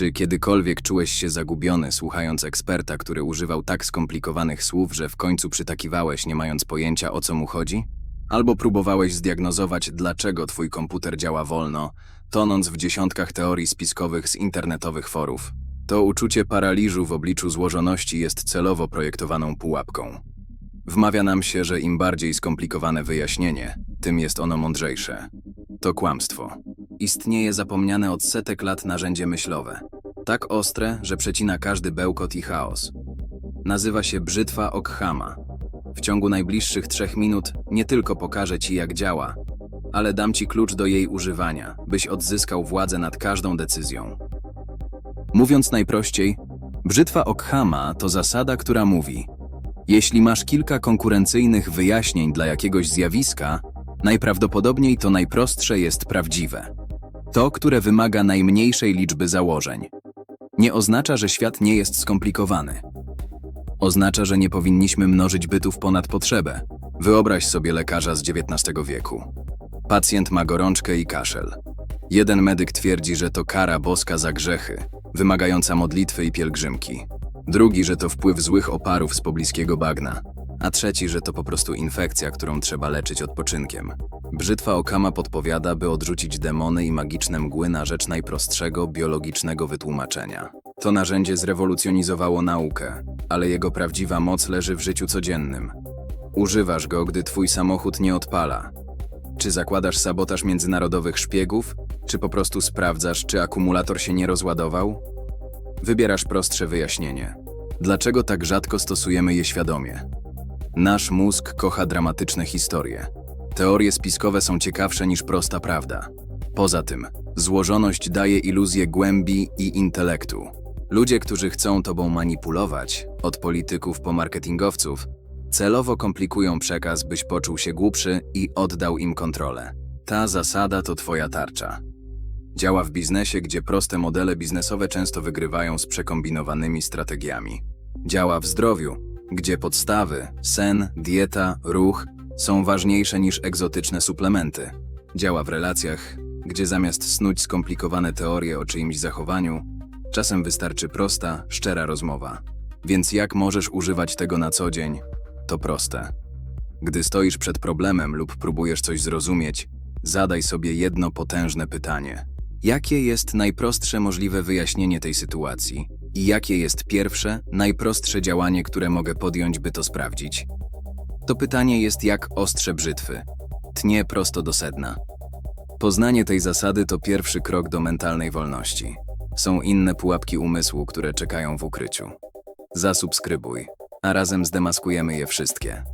Czy kiedykolwiek czułeś się zagubiony, słuchając eksperta, który używał tak skomplikowanych słów, że w końcu przytakiwałeś, nie mając pojęcia o co mu chodzi? Albo próbowałeś zdiagnozować, dlaczego twój komputer działa wolno, tonąc w dziesiątkach teorii spiskowych z internetowych forów. To uczucie paraliżu w obliczu złożoności jest celowo projektowaną pułapką. Wmawia nam się, że im bardziej skomplikowane wyjaśnienie, tym jest ono mądrzejsze. To kłamstwo. Istnieje zapomniane od setek lat narzędzie myślowe. Tak ostre, że przecina każdy bełkot i chaos. Nazywa się brzytwa Okhama. W ciągu najbliższych trzech minut nie tylko pokażę Ci, jak działa, ale dam Ci klucz do jej używania, byś odzyskał władzę nad każdą decyzją. Mówiąc najprościej, brzytwa Okhama to zasada, która mówi: Jeśli masz kilka konkurencyjnych wyjaśnień dla jakiegoś zjawiska, najprawdopodobniej to najprostsze jest prawdziwe. To, które wymaga najmniejszej liczby założeń. Nie oznacza, że świat nie jest skomplikowany. Oznacza, że nie powinniśmy mnożyć bytów ponad potrzebę. Wyobraź sobie lekarza z XIX wieku. Pacjent ma gorączkę i kaszel. Jeden medyk twierdzi, że to kara boska za grzechy, wymagająca modlitwy i pielgrzymki. Drugi, że to wpływ złych oparów z pobliskiego bagna. A trzeci, że to po prostu infekcja, którą trzeba leczyć odpoczynkiem. Brzytwa Okama podpowiada, by odrzucić demony i magiczne mgły na rzecz najprostszego biologicznego wytłumaczenia. To narzędzie zrewolucjonizowało naukę, ale jego prawdziwa moc leży w życiu codziennym. Używasz go, gdy twój samochód nie odpala. Czy zakładasz sabotaż międzynarodowych szpiegów, czy po prostu sprawdzasz, czy akumulator się nie rozładował? Wybierasz prostsze wyjaśnienie. Dlaczego tak rzadko stosujemy je świadomie? Nasz mózg kocha dramatyczne historie. Teorie spiskowe są ciekawsze niż prosta prawda. Poza tym, złożoność daje iluzję głębi i intelektu. Ludzie, którzy chcą tobą manipulować, od polityków po marketingowców, celowo komplikują przekaz, byś poczuł się głupszy i oddał im kontrolę. Ta zasada to twoja tarcza. Działa w biznesie, gdzie proste modele biznesowe często wygrywają z przekombinowanymi strategiami. Działa w zdrowiu, gdzie podstawy, sen, dieta, ruch są ważniejsze niż egzotyczne suplementy. Działa w relacjach, gdzie zamiast snuć skomplikowane teorie o czyimś zachowaniu, czasem wystarczy prosta, szczera rozmowa. Więc jak możesz używać tego na co dzień? To proste. Gdy stoisz przed problemem lub próbujesz coś zrozumieć, zadaj sobie jedno potężne pytanie. Jakie jest najprostsze możliwe wyjaśnienie tej sytuacji? I jakie jest pierwsze, najprostsze działanie, które mogę podjąć, by to sprawdzić? To pytanie jest jak ostrze brzytwy. Tnie prosto do sedna. Poznanie tej zasady to pierwszy krok do mentalnej wolności. Są inne pułapki umysłu, które czekają w ukryciu. Zasubskrybuj, a razem zdemaskujemy je wszystkie.